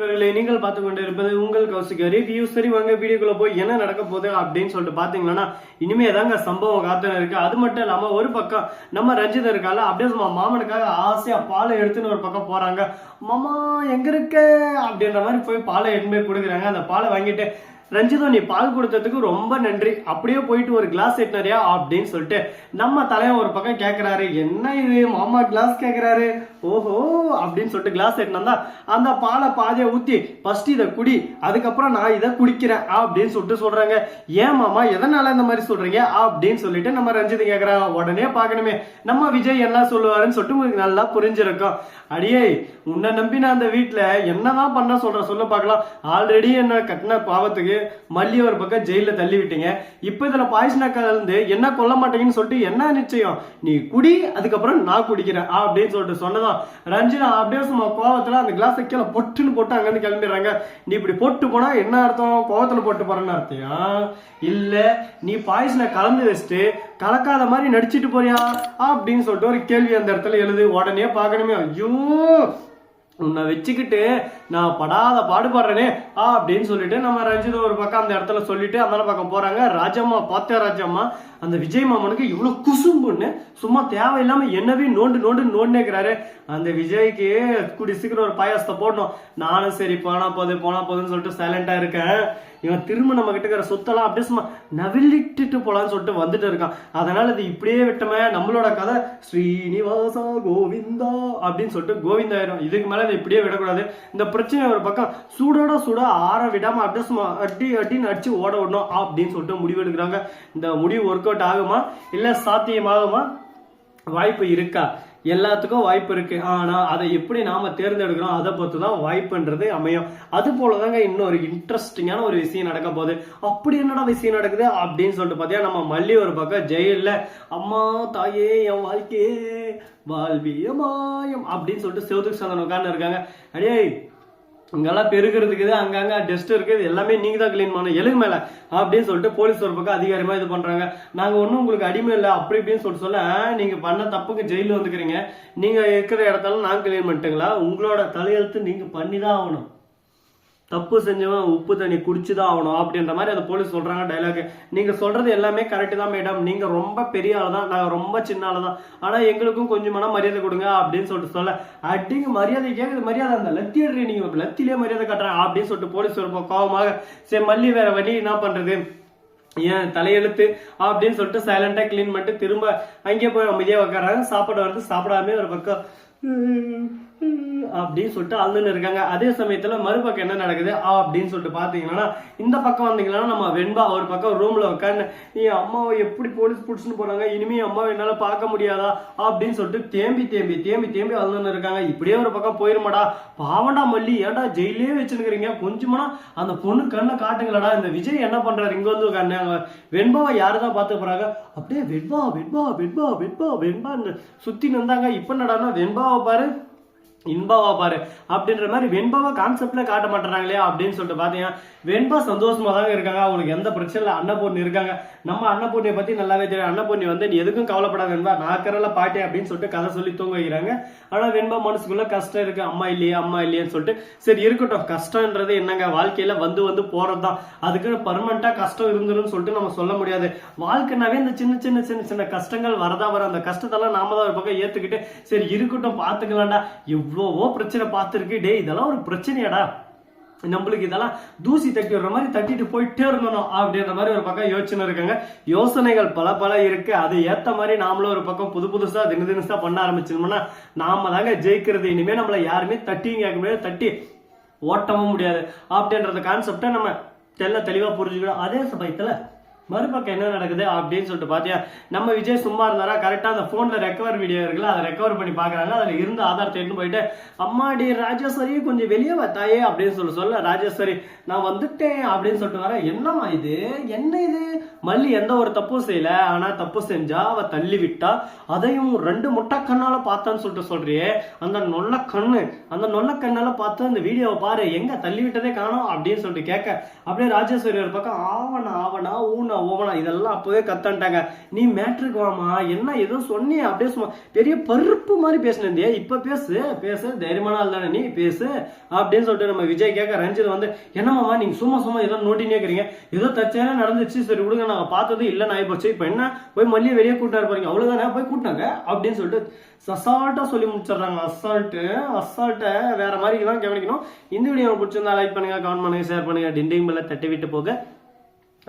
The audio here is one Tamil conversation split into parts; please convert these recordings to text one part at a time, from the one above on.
நண்பர்களே நீங்கள் பார்த்து கொண்டு இருப்பது உங்கள் கௌசிக ரிவ்யூ சரி வாங்க வீடியோக்குள்ள போய் என்ன நடக்க போகுது அப்படின்னு சொல்லிட்டு பாத்தீங்கன்னா இனிமே தாங்க சம்பவம் காத்துன்னு இருக்கு. அது மட்டும் இல்லாம ஒரு பக்கம் நம்ம ரஞ்சித் இருக்கால அப்படியே சும்மா மாமனுக்காக ஆசையா பாலை எடுத்துன்னு ஒரு பக்கம் போறாங்க. மாமா எங்க இருக்க? அப்படின்ற மாதிரி போய் பாலை எடுத்து போய் கொடுக்குறாங்க. அந்த பாலை வாங்கிட்டு ரஞ்சிதோ நீ பால் கொடுத்ததுக்கு ரொம்ப நன்றி. அப்படியே போயிட்டு ஒரு கிளாஸ் எட்டினரியா அப்படின்னு சொல்லிட்டு நம்ம தலைவன் ஒரு பக்கம் கேட்குறாரு என்ன இது மாமா கிளாஸ் கேட்குறாரு ஓஹோ அப்படின்னு சொல்லிட்டு கிளாஸ் எட்டினா அந்த பாலை பாதையை ஊத்தி ஃபர்ஸ்ட் இதை குடி அதுக்கப்புறம் நான் இதை குடிக்கிறேன் அப்படின்னு சொல்லிட்டு சொல்றாங்க. ஏன் மாமா எதனால இந்த மாதிரி சொல்றீங்க? அப்படின்னு சொல்லிட்டு நம்ம ரஞ்சித் கேக்குறாங்க உடனே பார்க்கணுமே நம்ம விஜய் என்ன சொல்லுவாருன்னு சொல்லிட்டு உங்களுக்கு நல்லா புரிஞ்சிருக்கும். அடியே உன்னை நம்பி நான் அந்த வீட்டுல என்னதான் பண்ண சொல்ற சொல்ல பார்க்கலாம். ஆல்ரெடி என்ன கட்டின பாவத்துக்கு மல்லியை ஒரு பக்கம் ஜெயிலில் தள்ளி விட்டீங்க. இப்போ இதில் பாய்சனா கலந்து என்ன கொல்ல மாட்டீங்கன்னு சொல்லிட்டு என்ன நிச்சயம்? நீ குடி அதுக்கப்புறம் நான் குடிக்கிறேன் அப்படின்னு சொல்லிட்டு சொன்னதான் ரஞ்சினா அப்படியே சும்மா கோவத்தில் அந்த கிளாஸை கீழே பொட்டுன்னு போட்டு அங்கேருந்து கிளம்பிடுறாங்க. நீ இப்படி போட்டு போனால் என்ன அர்த்தம்? கோவத்தில் போட்டு போறேன்னு அர்த்தம் இல்லை நீ பாய்சனை கலந்து வச்சுட்டு கலக்காத மாதிரி நடிச்சிட்டு போறியா? அப்படின்னு சொல்லிட்டு ஒரு கேள்வி அந்த இடத்துல எழுது. உடனே பார்க்கணுமே ஐயோ! உன்னை வச்சுக்கிட்டு நான் படாத பாடுபடுறேனே ஆ அப்படின்னு சொல்லிட்டு நம்ம ரஞ்சித் ஒரு பக்கம் அந்த இடத்துல சொல்லிட்டு அந்த பக்கம் போறாங்க. ராஜம்மா பார்த்தேன் ராஜம்மா அந்த விஜய் மாமனுக்கு இவ்வளவு குசும்புன்னு சும்மா தேவையில்லாம என்னவே நோண்டு நோண்டு நோண்டேக்கிறாரு அந்த விஜய்க்கு கூடி சீக்கிரம் ஒரு பாயாசத்தை போடணும். நானும் சரி போனா போது போனா போதுன்னு சொல்லிட்டு சைலண்டா இருக்கேன். இவன் திரும்ப நம்ம கிட்ட இருக்கிற சொத்தெல்லாம் அப்படியே சும்மா நவிலிட்டுட்டு போலான்னு சொல்லிட்டு வந்துட்டு இருக்கான். அதனால இது இப்படியே விட்டமே நம்மளோட கதை ஸ்ரீனிவாசா கோவிந்தா அப்படின்னு சொல்லிட்டு கோவிந்தாயிரும். இதுக்கு மேல இதை இப்படியே விடக்கூடாது. இந்த பிரச்சனை ஒரு பக்கம் சூடோட சூட ஆற விடாம அப்படியே சும்மா அடி அடின்னு அடிச்சு ஓட விடணும் அப்படின்னு சொல்லிட்டு முடிவு எடுக்கிறாங்க. இந்த முடிவு ஒர்க் அவுட் ஆகுமா? இல்ல சாத்தியமாகுமா? வாய்ப்பு இருக்கா? எல்லாத்துக்கும் வாய்ப்பு இருக்கு. ஆனா அதை எப்படி நாம தேர்ந்தெடுக்கிறோம் அதை பொறுத்து தான் வாய்ப்புன்றது அமையும். அது போலதாங்க இன்னொரு இன்ட்ரெஸ்டிங்கான ஒரு விஷயம் நடக்க போகுது. அப்படி என்னடா விஷயம் நடக்குது அப்படின்னு சொல்லிட்டு பாத்தியா நம்ம மல்லி ஒரு பக்கம் ஜெயில்ல அம்மா தாயே என் வாழ்க்கையே வாழ்வியமாயம் அப்படின்னு சொல்லிட்டு சிவத்துக்கு சந்தனம் உட்கார்ந்து இருக்காங்க. அடே இங்கெல்லாம் பெருக்கிறதுக்கு அங்கங்க டெஸ்ட் இருக்குது எல்லாமே நீங்க தான் க்ளீன் பண்ணணும். எழுகு மேல. அப்படின்னு சொல்லிட்டு போலீஸ் ஒரு பக்கம் அதிகாரமா இது பண்றாங்க. நாங்க ஒன்றும் உங்களுக்கு அடிமை இல்லை அப்படி இப்படின்னு சொல்லிட்டு சொல்ல நீங்கள் நீங்க பண்ண தப்புக்கு ஜெயிலில் வந்துக்கிறீங்க. நீங்க இருக்கிற இடத்தெல்லாம் நாங்கள் க்ளீன் பண்ணிட்டுங்களா? உங்களோட தலையெழுத்து நீங்க பண்ணி தான் ஆகணும். தப்பு செஞ்சவன் உப்பு தண்ணி குடிச்சுதான் ஆகணும் அப்படின்ற மாதிரி அந்த போலீஸ் சொல்றாங்க டைலாக் நீங்க சொல்றது எல்லாமே கரெக்ட் தான் மேடம் நீங்க ரொம்ப பெரிய ஆள் தான் நாங்க ரொம்ப சின்ன ஆள் தான் ஆனா எங்களுக்கும் கொஞ்சமான மரியாதை கொடுங்க அப்படின்னு சொல்லிட்டு சொல்ல. அடிங்க மரியாதை கேட்குறது மரியாதை அந்த லத்தி அடி நீங்க. லத்திலே மரியாதை காட்டுறேன் அப்படின்னு சொல்லிட்டு போலீஸ் ஒரு கோபமாக சரி மல்லி வேற வழி என்ன பண்றது? ஏன் தலையெழுத்து அப்படின்னு சொல்லிட்டு சைலண்டா க்ளீன் பண்ணிட்டு திரும்ப அங்கேயே போய் அமைதியா உட்காராங்க சாப்பாடு வருது சாப்பிடாம ஒரு பக்கம் அப்படின்னு சொல்லிட்டு அழுதுன்னு இருக்காங்க. அதே சமயத்துல மறுபக்கம் என்ன நடக்குது? ஆ, அப்படின்னு சொல்லிட்டு பாத்தீங்கன்னா இந்த பக்கம் வந்தீங்கன்னா நம்ம வெண்பா ஒரு பக்கம் ரூம்ல உட்காந்து நீ அம்மாவை எப்படி போலீஸ் பிடிச்சின்னு போறாங்க? இனிமே அம்மாவை என்னால பார்க்க முடியாதா? அப்படின்னு சொல்லிட்டு தேம்பி தேம்பி தேம்பி தேம்பி அழுதுன்னு இருக்காங்க. இப்படியே ஒரு பக்கம் போயிருமாடா. பாவண்டா மல்லி ஏன்டா ஜெயிலே வச்சிருக்கிறீங்க? கொஞ்சமா அந்த பொண்ணு கண்ணை காட்டுங்களடா. இந்த விஜய் என்ன பண்றாரு? இங்க வந்து உட்காந்து வெண்பாவை யாருதான் பார்த்து போறாங்க? அப்படியே வெண்பா வெண்பா வெண்பா வெண்பா வெண்பா சுத்தி நின்றாங்க இப்ப வெண்பா வெண்பாவை பாரு இன்பாவா பாரு. அப்படின்ற மாதிரி வெண்பாவை கான்செப்ட்ல காட்ட மாட்டேறாங்களே அப்படின்னு சொல்லிட்டு பாத்தீங்கன்னா வெண்பா சந்தோஷமா தாங்க இருக்காங்க. அவங்களுக்கு எந்த பிரச்சனை இல்லை. அன்னபூர்ணி இருக்காங்க. நம்ம அன்னபூர்ணியை பத்தி நல்லாவே தெரியும். அன்னபூர்ணி வந்து நீ எதுக்கும் கவலைப்படாத வெண்பா. நான் கரல பாட்டி அப்படின்னு சொல்லிட்டு கதை சொல்லி தூங்க வைக்கிறாங்க. ஆனா வெண்பா மனசுக்குள்ள கஷ்டம் இருக்கு. அம்மா இல்லையே அம்மா இல்லையேன்னு சொல்லிட்டு சரி இருக்கட்டும். கஷ்டம்ன்றது என்னங்க? வாழ்க்கையில வந்து வந்து போறதுதான். அதுக்கு பர்மனண்டா கஷ்டம் இருந்துருன்னு சொல்லிட்டு நம்ம சொல்ல முடியாது. வாழ்க்கைனாவே இந்த சின்ன சின்ன சின்ன சின்ன கஷ்டங்கள் வரதா வர அந்த கஷ்டத்தெல்லாம் நாம தான் ஒரு பக்கம் ஏத்துக்கிட்டு சரி இருக்கட்டும் பாத்துக்கலாம்டா. இவ்வளவோ பிரச்சனை பார்த்துருக்கு. டேய் இதெல்லாம் ஒரு பிரச்சனையாடா. நம்மளுக்கு இதெல்லாம் தூசி தட்டி விடுற மாதிரி தட்டிட்டு போயிட்டே இருந்தணும் அப்படின்ற மாதிரி ஒரு பக்கம் யோசனை இருக்காங்க. யோசனைகள் பல பல இருக்கு. அது ஏத்த மாதிரி நாமளும் ஒரு பக்கம் புது புதுசா தின தினசா பண்ண ஆரம்பிச்சிருந்தோம்னா நாம தாங்க ஜெயிக்கிறது. இனிமே நம்மள யாருமே தட்டியும் கேட்க முடியாது. தட்டி ஓட்டவும் முடியாது. அப்படின்றத கான்செப்டை நம்ம தெல்ல தெளிவா புரிஞ்சுக்கணும். அதே சமயத்துல மறுபக்கம் என்ன நடக்குது அப்படின்னு சொல்லிட்டு பாத்தியா? நம்ம விஜய் சும்மா இருந்தாரா? கரெக்டா அந்த போன்ல ரெக்கவர் வீடியோ இருக்குல்ல அதை ரெக்கவர் பண்ணி பாக்குறாங்க அதுல இருந்த ஆதாரத்தை எடுத்து போயிட்டு அம்மாடி ராஜேஸ்வரி கொஞ்சம் வெளியே வைத்தாயே அப்படின்னு சொல்லி சொல்ல ராஜேஸ்வரி நான் வந்துட்டேன் அப்படின்னு சொல்லிட்டு வரேன் என்னம்மா இது? என்ன இது? மல்லி எந்த ஒரு தப்பும் செய்யல ஆனா தப்பு செஞ்சா அவ தள்ளி விட்டா அதையும் ரெண்டு முட்டை கண்ணால பார்த்தான்னு சொல்லிட்டு சொல்றியே அந்த நொல்ல கண்ணு அந்த நொல்ல கண்ணால பார்த்து அந்த வீடியோவை பாரு எங்க தள்ளி விட்டதே காணோம் அப்படின்னு சொல்லிட்டு கேட்க அப்படியே ராஜேஸ்வரி ஒரு பக்கம் ஆவணா ஆவணா ஊனா ஓவனா. இதெல்லாம் அப்போவே கத்தான்ட்டாங்க. நீ மேட்ருக்கு வாமா என்ன ஏதோ சொன்னியே. அப்படியே சும்மா பெரிய பருப்பு மாதிரி பேசினே இப்போ பேசு. பேசு. தைரியமான தானே நீ. பேசு. அப்படின்னு சொல்லிட்டு நம்ம விஜய் கேட்க ரஞ்சித் வந்து என்னமாமா நீங்க சும்மா சும்மா ஏதோ நோட்டினே இருக்கிறீங்க. ஏதோ தச்சேனா நடந்துச்சு. சரி விடுங்க. நாங்கள் பார்த்தது இல்லை நான் போச்சு. இப்போ என்ன? போய் மல்லியை வெளியே கூட்டாரு பாருங்க அவ்வளோதானே போய் கூட்டாங்க அப்படின்னு சொல்லிட்டு சசால்ட்டாக சொல்லி முடிச்சிடுறாங்க. அசால்ட்டு அசால்ட்டை வேற மாதிரி தான் கவனிக்கணும். இந்த வீடியோ பிடிச்சிருந்தா லைக் பண்ணுங்க கமெண்ட் பண்ணுங்க ஷேர் பண்ணுங்க. டிண்டிங் மேல தட்டி விட்டு போக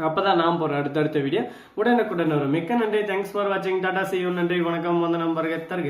அப்பதான் நாம் போறேன் அடுத்தடுத்த வீடியோ உடனுக்குடன் வரும். மிக்க நன்றி. தேங்க்ஸ் ஃபார் வாட்சிங் டாடா செய்யும் நன்றி. வணக்கம். வந்த நம்பருக்கு தருக